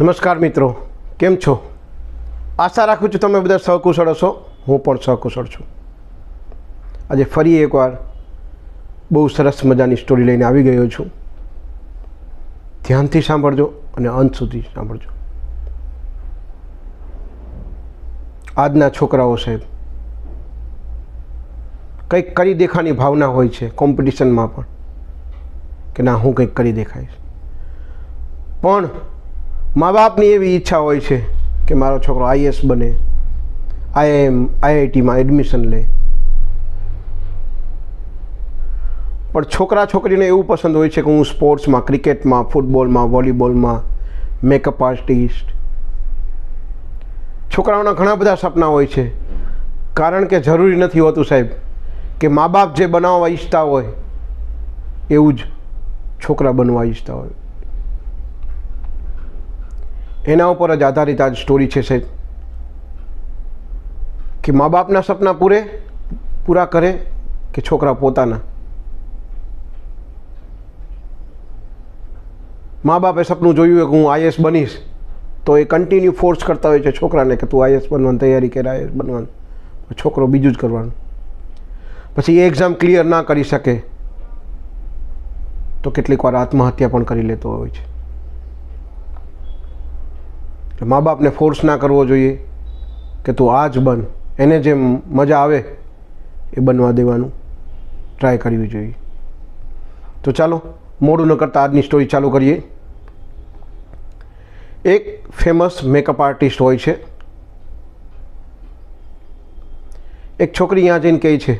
નમસ્કાર મિત્રો, કેમ છો? આશા રાખું છું તમે બધા સહકુશળ હશો, હું પણ સહકુશળ છું. આજે ફરી એકવાર બહુ સરસ મજાની સ્ટોરી લઈને આવી ગયો છું. ધ્યાનથી સાંભળજો અને અંત સુધી સાંભળજો. આજના છોકરાઓ સાહેબ, કંઈક કરી દેખાની ભાવના હોય છે કોમ્પિટિશનમાં પણ, કે ના, હું કંઈક કરી દેખાઈશ. પણ મા બાપની એવી ઈચ્છા હોય છે કે મારો છોકરો આઈએસ બને આઈઆઈએમ આઈઆઈટીમાં એડમિશન લે. પણ છોકરા છોકરીને એવું પસંદ હોય છે કે હું સ્પોર્ટ્સમાં, ક્રિકેટમાં, ફૂટબોલમાં, વોલીબોલમાં, મેકઅપ આર્ટિસ્ટ. છોકરાઓના ઘણા બધા સપના હોય છે. કારણ કે જરૂરી નથી હોતું સાહેબ કે મા બાપ જે બનાવવા ઈચ્છતા હોય, એવું જ છોકરા બનવા ઈચ્છતા હોય. એના ઉપર જ આધારિત આ સ્ટોરી છે સાહેબ. કે મા બાપના સપના પૂરે, પૂરા કરે કે છોકરા પોતાના? મા બાપે સપનું જોયું કે હું આઈએસ બનીશ, તો એ કન્ટિન્યુ ફોર્સ કરતા હોય છે છોકરાને કે તું આઈએસ બનવાની તૈયારી કરે આઈએસ બનવાનું. છોકરો બીજું જ કરવાનું. પછી એ એક્ઝામ ક્લિયર ના કરી શકે, તો કેટલીક વાર આત્મહત્યા પણ કરી લેતો હોય છે. એટલે મા બાપને ફોર્સ ના કરવો જોઈએ કે તું આ જ બન. એને જે મજા આવે એ બનવા દેવાનું. ટ્રાય કરવી જોઈએ. તો ચાલો, મોડું ન કરતાં આજની સ્ટોરી ચાલુ કરીએ. એક ફેમસ મેકઅપ આર્ટિસ્ટ હોય છે. એક છોકરી અહીંયા જઈને કહે છે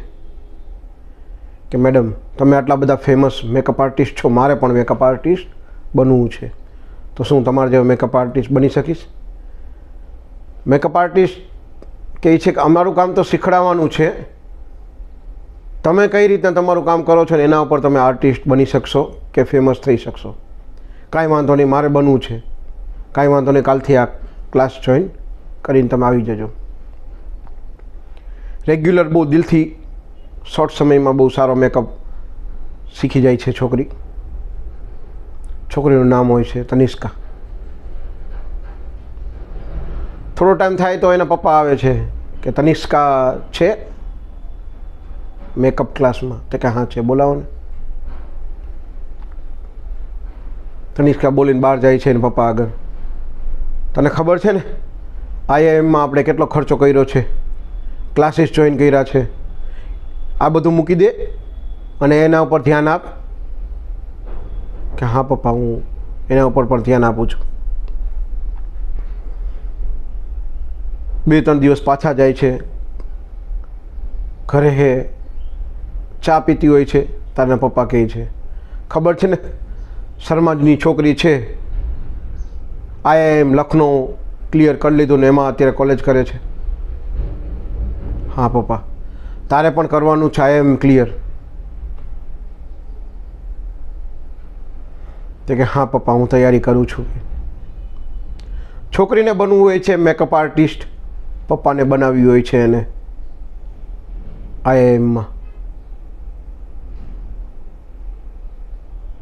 કે, મેડમ, તમે આટલા બધા ફેમસ મેકઅપ આર્ટિસ્ટ છો. મારે પણ મેકઅપ આર્ટિસ્ટ બનવું છે. તો શું, તમારા જેવો મેકઅપ આર્ટિસ્ટ બની શકીશ? મેકઅપ આર્ટિસ્ટ કહે છે કે અમારું કામ તો શીખડાવવાનું છે. તમે કઈ રીતના તમારું કામ કરો છો ને એના ઉપર તમે આર્ટિસ્ટ બની શકશો કે ફેમસ થઈ શકશો? કાંઈ વાંધો નહીં, મારે બનવું છે. કાંઈ વાંધો નહીં, કાલથી આ ક્લાસ જોઈન કરીને તમે આવી જજો. રેગ્યુલર બહુ દિલથી શોર્ટ સમયમાં બહુ સારો મેકઅપ શીખી જાય છે છોકરી. છોકરીનું નામ હોય છે તનિષ્કા. થોડો ટાઈમ થાય તો એના પપ્પા આવે છે કે તનિષ્કા છે? મેકઅપ ક્લાસમાં તે કે હા, છે. બોલાવો ને. તનિષ્કા બોલીને બહાર જાય છે એના પપ્પા આગળ. તને ખબર છે ને? આઈઆઈએમમાં આપણે કેટલો ખર્ચો કર્યો છે? ક્લાસીસ જોઈન કર્યા છે. આ બધું મૂકી દે અને એના ઉપર ધ્યાન આપ. કે હા, પપ્પા, હું એના ઉપર પણ ધ્યાન આપું છું. બે ત્રણ દિવસ પાછા જાય છે. ઘરે હે, ચા પીતી હોય છે તારના પપ્પા કહે છે. ખબર છે ને, શર્માજની છોકરી છે. આઈઆઈએમ લખનૌ ક્લિયર કરી લીધું ને એમાં અત્યારે કોલેજ કરે છે. હા, પપ્પા, તારે પણ કરવાનું છે આઈએમ ક્લિયર. તે કે, હા, પપ્પા, હું તૈયારી કરું છું. છોકરીને બનવું હોય છે મેકઅપ આર્ટિસ્ટ પપ્પાને બનાવ્યું હોય છે એને. આઈઆઈએમમાં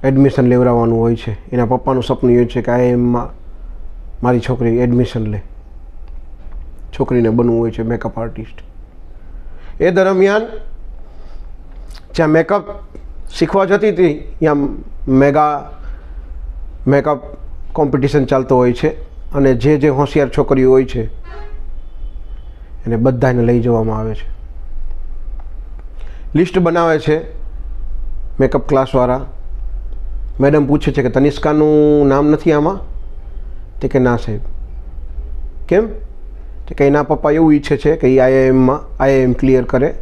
એડમિશન લેવડાવવાનું હોય છે. એના પપ્પાનું સપનું એ છે કે આઈઆઈએમમાં મારી છોકરી એડમિશન લે. છોકરીને બનવું હોય છે મેકઅપ આર્ટિસ્ટ એ દરમિયાન, જ્યાં મેકઅપ શીખવા જતી હતી, ત્યાં મેગા મેકઅપ કોમ્પિટિશન ચાલતો હોય છે અને જે જે હોશિયાર છોકરીઓ હોય છે, એને બધાને લઈ જવામાં આવે છે. લિસ્ટ બનાવે છે મેકઅપ ક્લાસવાળા. મેડમ પૂછે છે કે તનિષ્કાનું નામ નથી આમાં? તે કે ના સાહેબ. કેમ? તે કે એના પપ્પા એવું ઈચ્છે છે કે એ આઈઆઈએમમાં, આઈઆઈએમ ક્લિયર કરે.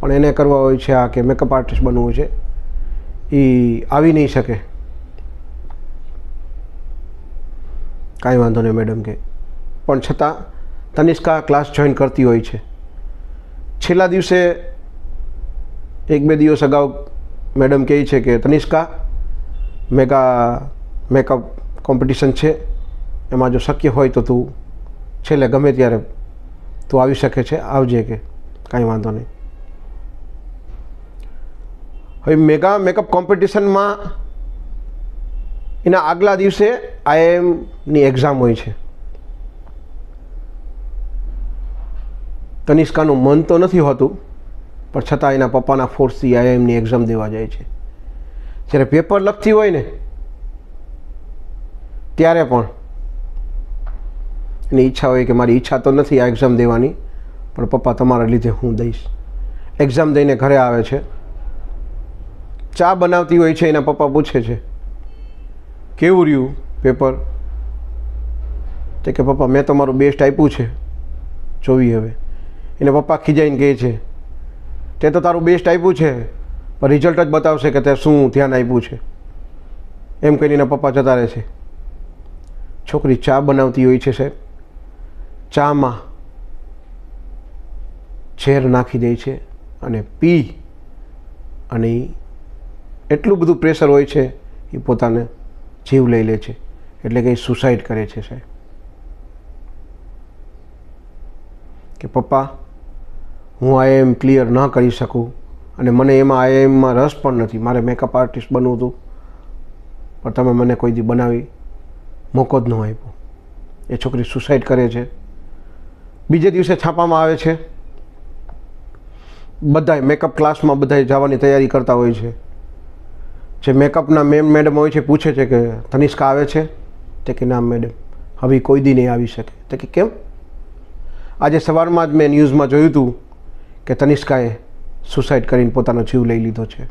પણ એને કરવા હોય છે આ કે મેકઅપ આર્ટિસ્ટ બનવું છે. એ આવી નહીં શકે. કાંઈ વાંધો નહીં મેડમ કે. પણ છતાં, તનિષ્કા ક્લાસ જોઈન કરતી હોય છે. છેલ્લા દિવસે એક બે દિવસ અગાઉ મેડમ કહે છે કે, તનિષ્કા મેગા મેકઅપ કોમ્પિટિશન છે. એમાં જો શક્ય હોય તો તું છેલ્લે ગમે ત્યારે તું આવી શકે છે. આવજે કે, કાંઈ વાંધો નહીં. હવે મેગા મેકઅપ કોમ્પિટિશનમાં એના આગલા દિવસે આઈએમની એક્ઝામ હોય છે. તનિષ્કાનું મન તો નથી હોતું, પણ છતાં એના પપ્પાના ફોર્સથી આઈએમની એક્ઝામ દેવા જાય છે. જ્યારે પેપર લખતી હોય ને, ત્યારે પણ એની ઈચ્છા હોય કે મારી ઈચ્છા તો નથી આ એક્ઝામ દેવાની, પણ પપ્પા તમારા લીધે હું દઈશ. એક્ઝામ દઈને ઘરે આવે છે. ચા બનાવતી હોય છે, એના પપ્પા પૂછે છે. કેવું રહ્યું પેપર? તે કે, પપ્પા, મેં તમારું બેસ્ટ આપ્યું છે. જોવી હવે. એને પપ્પા ખીજાઈને કહે છે, તે તો તારું બેસ્ટ આપ્યું છે, પણ રિઝલ્ટ જ બતાવશે કે તે શું ધ્યાન આપ્યું છે. એમ એના પપ્પા જતા રહે છે. છોકરી ચા બનાવતી હોય છે સાહેબ. ચામાં ઝેર નાખી દે છે અને પી અને એટલું બધું પ્રેશર હોય છે એ પોતાને. જીવ લઈ લે છે. એટલે કે એ સુસાઇડ કરે છે સાહેબ. કે પપ્પા, હું આઈએમ ક્લિયર ન કરી શકું અને મને એમાં આઈએમમાં રસ પણ નથી. મારે મેકઅપ આર્ટિસ્ટ બનવું હતું. પણ તમે મને કોઈ દી બનાવી મોકો જ ન આપ્યો. એ છોકરી સુસાઇડ કરે છે. બીજે દિવસે છાપામાં આવે છે. બધાય મેકઅપ ક્લાસમાં બધાય જવાની તૈયારી કરતા હોય છે. જે મેકઅપના મેમ મેડમ હોય છે, પૂછે છે કે, તનિષ્કા આવે છે? તે કે, ના, મેડમ, હવે કોઈ દી નહીં આવી શકે. તે કે, કેમ? આજે સવારમાં જ મેં ન્યૂઝમાં જોયું હતું કે તનિષ્કાએ સુસાઇડ કરીને પોતાનો જીવ લઈ લીધો છે.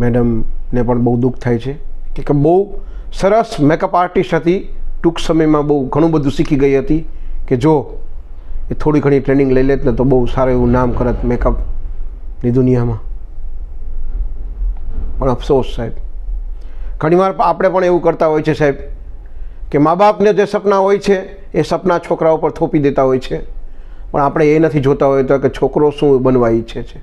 મેડમને પણ બહુ દુઃખ થાય છે કે બહુ સરસ મેકઅપ આર્ટિસ્ટ હતી. ટૂંક સમયમાં બહુ ઘણું બધું શીખી ગઈ હતી કે, જો, એ થોડી ઘણી ટ્રેનિંગ લઈ લેત ને તો બહુ સારું એવું નામ કરત મેકઅપની દુનિયામાં. પણ અફસોસ સાહેબ. ઘણીવાર આપણે પણ એવું કરતા હોય છે સાહેબ કે મા બાપને જે સપના હોય છે, એ સપના છોકરાઓ પર થોપી દેતા હોય છે. પણ આપણે એ નથી જોતા હોય તો કે છોકરો શું બનવા ઈચ્છે છે.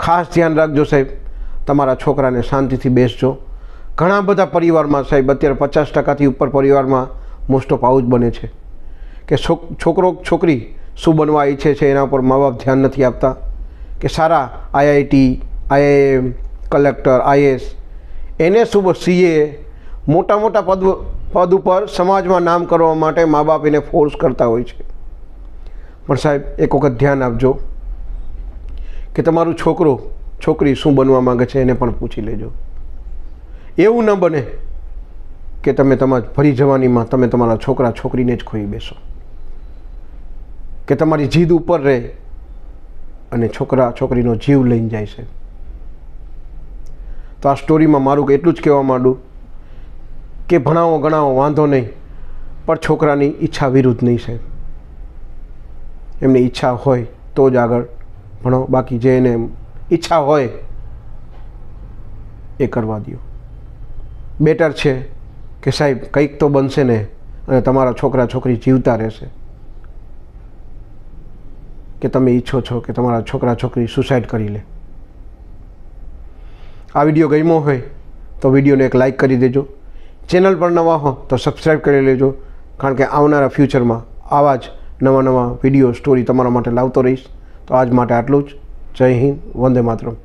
ખાસ ધ્યાન રાખજો સાહેબ, તમારા છોકરાને શાંતિથી બેસજો. ઘણા બધા પરિવારમાં સાહેબ, અત્યારે પચાસ ટકાથી ઉપર પરિવારમાં મોસ્ટ ઓફ આવું જ બને છે. કે છોક- છોકરો, છોકરી શું બનવા ઈચ્છે છે એના ઉપર મા બાપ ધ્યાન નથી આપતા. કે સારા આઈઆઈટી, આઈઆઈએમ, કલેક્ટર આઈએસ એને શું સીએ મોટા મોટા પદ પદ ઉપર સમાજમાં નામ કરવા માટે મા બાપ એને ફોર્સ કરતા હોય છે. પણ સાહેબ, એક વખત ધ્યાન આપજો કે તમારું છોકરો, છોકરી શું બનવા માગે છે એને પણ પૂછી લેજો. એવું ન બને કે તમે તમારા ફરી જવાનીમાં તમે તમારા છોકરા, છોકરીને જ ખોઈ બેસો. કે તમારી જીદ ઉપર રહે અને છોકરા, છોકરીનો જીવ લઈને જાય છે. તો આ સ્ટોરીમાં મારું એટલું જ કહેવા માંડું કે ભણાવો, ગણાવો, વાંધો નહીં, પણ છોકરાની ઈચ્છા વિરુદ્ધ નહીં છે. એમની ઈચ્છા હોય તો જ આગળ ભણો, બાકી જે એને ઈચ્છા હોય એ કરવા દો બેટર છે કે સાહેબ કંઈક તો બનશે ને અને તમારા છોકરા, છોકરી જીવતા રહેશે. કે તમે ઈચ્છો છો કે તમારા છોકરા છોકરી સુસાઇડ કરી લે. આ વીડિયો ગમ્યો હોય તો વિડીયોને એક લાઈક કરી દેજો. ચેનલ પર નવા હો તો સબસ્ક્રાઈબ કરી લેજો. કારણ કે આવનારા ફ્યુચરમાં આવા જ નવા નવા વીડિયો સ્ટોરી તમારા માટે લાવતો રહીશ. તો આજ માટે આટલું જ. જય હિન્દ, વંદે માતરમ.